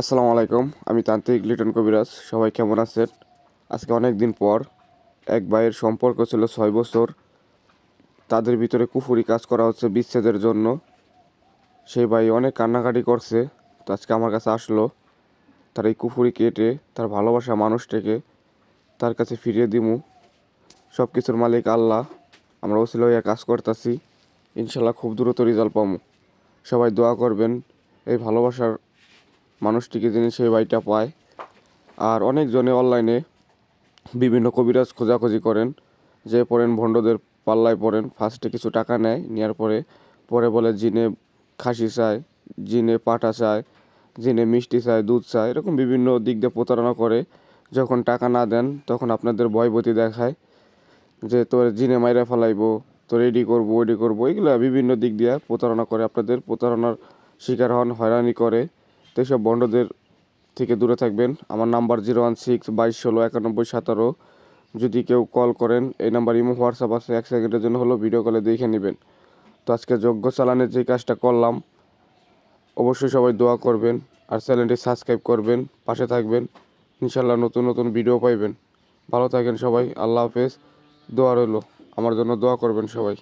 আসসালামু আলাইকুম, আমি তান্ত্রিক লিটন কবিরাজ, সবাই কেমন আছেন? আজকে অনেক দিন পর এক ভাইয়ের সম্পর্ক ছিল ছয় বছর। তাদের ভিতরে কুফুরি কাজ করা হচ্ছে বিচ্ছেদের জন্য। সেই ভাই অনেক কান্নাকাটি করছে, তো আজকে আমার কাছে আসলো। তার এই কুফুরি কেটে, তার ভালোবাসা মানুষটাকে তার কাছে ফিরিয়ে দিমু। সব কিছুর মালিক আল্লাহ, আমরা ওসিল হইয়া কাজ করতেছি। ইনশাল্লাহ খুব দ্রুত রেজাল্ট পাবো সবাই দোয়া করবেন, এই ভালোবাসার মানুষটিকে যিনি সেই বাড়িটা পায়। আর অনেকজনে অনলাইনে বিভিন্ন কবিরাজ খোঁজাখুঁজি করেন, যে পড়েন ভণ্ডদের পাল্লায় পড়েন ফার্স্টে কিছু টাকা নেয় নেওয়ার পরে পরে বলে জিনে খাসি চায়, জিনে পাঠা চায়, জিনে মিষ্টি চায়, দুধ চায়, এরকম বিভিন্ন দিক দিয়ে প্রতারণা করে। যখন টাকা না দেন, তখন আপনাদের ভয়ভীতি দেখায়, যে তোর জিনে মাইরা ফেলাইবো, তোর এডি করব, ওডি করব, এগুলো বিভিন্ন দিক দিয়ে প্রতারণা করে, আপনাদের প্রতারণার শিকার হন, হয়রানি করে। তো এইসব বন্ডদের থেকে দূরে থাকবেন। আমার নাম্বার জিরো ওয়ান সিক্স বাইশ ষোলো একানব্বই সতেরো। যদি কেউ কল করেন, এই নাম্বার ইমো, হোয়াটসঅ্যাপ আছে, এক সেকেন্ডের জন্য হলো ভিডিও কলে দেখে নেবেন। তো আজকে যোগ্য চালানের যে কাজটা করলাম, অবশ্যই সবাই দোয়া করবেন আর চ্যানেলটি সাবস্ক্রাইব করবেন, পাশে থাকবেন। ইনশাল্লাহ নতুন নতুন ভিডিও পাইবেন। ভালো থাকেন সবাই, আল্লাহ হাফেজ। দোয়া রইল। আমার জন্য দোয়া করবেন সবাই।